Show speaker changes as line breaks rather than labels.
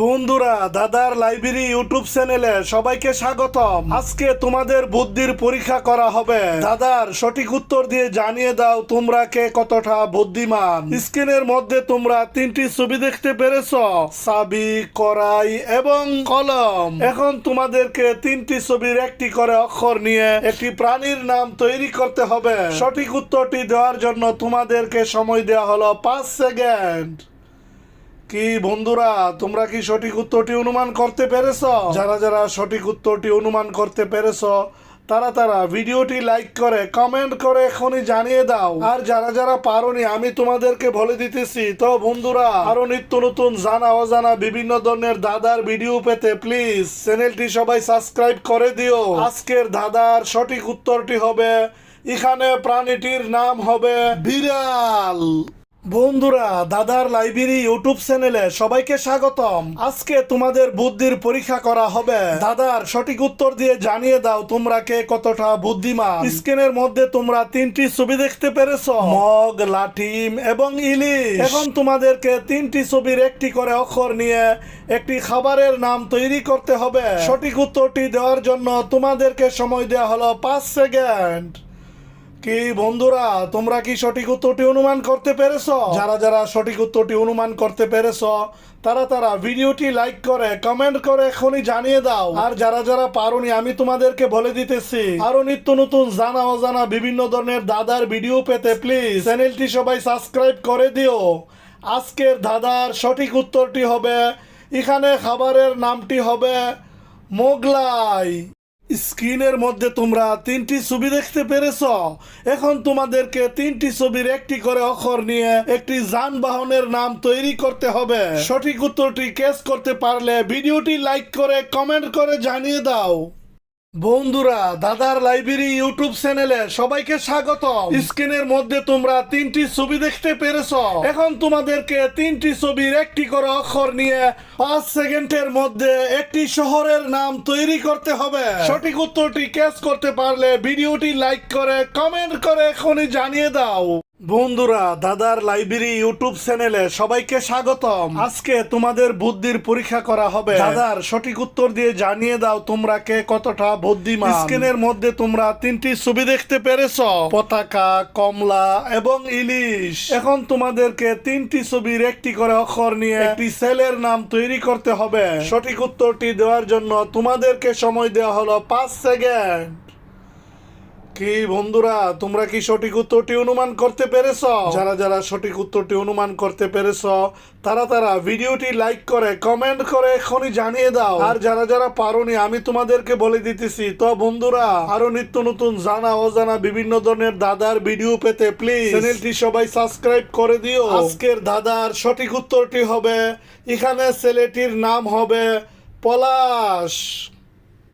বন্ধুরা, দাদার library YouTube চ্যানেলে সবাইকে স্বাগতম। আজকে তোমাদের বুদ্ধির পরীক্ষা করা হবে। দাদার সঠিক উত্তর দিয়ে জানিয়ে দাও তোমরা কে কতটা বুদ্ধিমান। স্ক্রিনের মধ্যে তোমরা তিনটি ছবি দেখতে পেরেছ। চাবি করাই এবং কলম। এখন তোমাদেরকে তিনটি ছবির একটি করে অক্ষর নিয়ে একটি প্রাণীর নাম তৈরি করতে হবে। সঠিক উত্তরটি দেওয়ার জন্য তোমাদেরকে সময় দেওয়া হলো পাঁচ সেকেন্ড। কি বন্ধুরা, তোমরা কি সঠিক উত্তরটি অনুমান করতে পেরেছ? যারা যারা সঠিক উত্তরটি অনুমান করতে পেরেছ, তারা তারা ভিডিওটি লাইক করে, কমেন্ট করে এখনই জানিয়ে দাও। আর যারা যারা পারোনি, আমি তোমাদেরকে বলে দিতেছি, তো বন্ধুরা, আরও নিত্য নতুন জানা অজানা বিভিন্ন ধরনের দাদার ভিডিও পেতে প্লিজ চ্যানেলটি সবাই সাবস্ক্রাইব করে দিও। আজকের দাদার সঠিক উত্তরটি হবে, এখানে প্রাণীটির নাম হবে বিড়াল। বন্ধুরা, দাদার লাইব্রেরি ইউটিউব চ্যানেলে সবাইকে স্বাগতম। আজকে তোমাদের বুদ্ধির পরীক্ষা করা হবে। দাদার সঠিক উত্তর দিয়ে জানিয়ে দাও তোমরা কে কতটা বুদ্ধিমান। স্ক্রিনের মধ্যে তোমরা তিনটি ছবি দেখতে পেরেছ। মগ লাঠিম এবং ইলিশ। এখন তোমাদেরকে তিনটি ছবির একটি করে অক্ষর নিয়ে একটি খাবারের নাম তৈরি করতে হবে। সঠিক উত্তরটি দেওয়ার জন্য তোমাদেরকে সময় দেওয়া হলো পাঁচ সেকেন্ড। কি বন্ধুরা, তোমরা কি সঠিক উত্তরটি অনুমান করতে পেরেছ? যারা যারা সঠিক উত্তরটি অনুমান করতে পেরেছ, তারা তারা ভিডিওটি লাইক করে, কমেন্ট করে এখনই জানিয়ে দাও। আর যারা যারা পারোনি, আমি তোমাদেরকে বলে দিতেছি, আরও নিত্য নতুন জানা অজানা বিভিন্ন ধরনের দাদার ভিডিও পেতে প্লিজ চ্যানেলটি সবাই সাবস্ক্রাইব করে দিও। আজকের দাদার সঠিক উত্তরটি হবে, এখানে খাবারের নামটি হবে মোগলাই। স্ক্রিনের মধ্যে তোমরা তিনটি ছবি দেখতে পেরেছ। এখন তোমাদেরকে তিনটি ছবির একটি করে অক্ষর নিয়ে একটি যানবাহনের নাম তৈরি করতে হবে। সঠিক উত্তরটি কেস করতে পারলে ভিডিওটি লাইক করে কমেন্ট করে জানিয়ে দাও। বন্ধুরা, দাদার লাইব্রেরি ইউটিউব চ্যানেলে সবাইকে স্বাগত স্ক্রিনের মধ্যে তোমরা তিনটি ছবি দেখতে পেরেছ। এখন তোমাদেরকে তিনটি ছবির একটি করে অক্ষর নিয়ে পাঁচ সেকেন্ডের মধ্যে একটি শহরের নাম তৈরি করতে হবে। সঠিক উত্তরটি ক্যাচ করতে পারলে ভিডিওটি লাইক করে কমেন্ট করে এখনই জানিয়ে দাও। বন্ধুরা, দাদার লাইব্রেরি ইউটিউব চ্যানেলে সবাইকে স্বাগতম। আজকে তোমাদের বুদ্ধির পরীক্ষা করা হবে। দাদার সঠিক উত্তর দিয়ে জানিয়ে দাও তোমরা কে কতটা বুদ্ধিমান। স্ক্রিনের মধ্যে তোমরা তিনটি ছবি দেখতে পেরেছ। পতাকা, কমলা এবং ইলিশ। এখন তোমাদেরকে তিনটি ছবির একটি করে অক্ষর নিয়ে একটি সেলের নাম তৈরি করতে হবে। সঠিক উত্তরটি দেওয়ার জন্য তোমাদেরকে সময় দেওয়া হলো পাঁচ সেকেন্ড। কি বন্ধুরা, তোমরা কি সঠিক উত্তরটি অনুমান করতে পেরেছ? যারা যারা সঠিক উত্তরটি অনুমান করতে পেরেছ, তারা তারা ভিডিওটি লাইক করে, কমেন্ট করে এখনই জানিয়ে দাও। আর যারা যারা পারোনি, আমি তোমাদেরকে বলে দিতেছি, তো বন্ধুরা, আরও নিত্য নতুন জানা, অজানা, বিভিন্ন ধরনের দাদার ভিডিও পেতে প্লিজ চ্যানেলটি সবাই সাবস্ক্রাইব করে দিও। আজকের দাদার সঠিক উত্তরটি হবে, এখানে ছেলেটির নাম হবে পলাশ।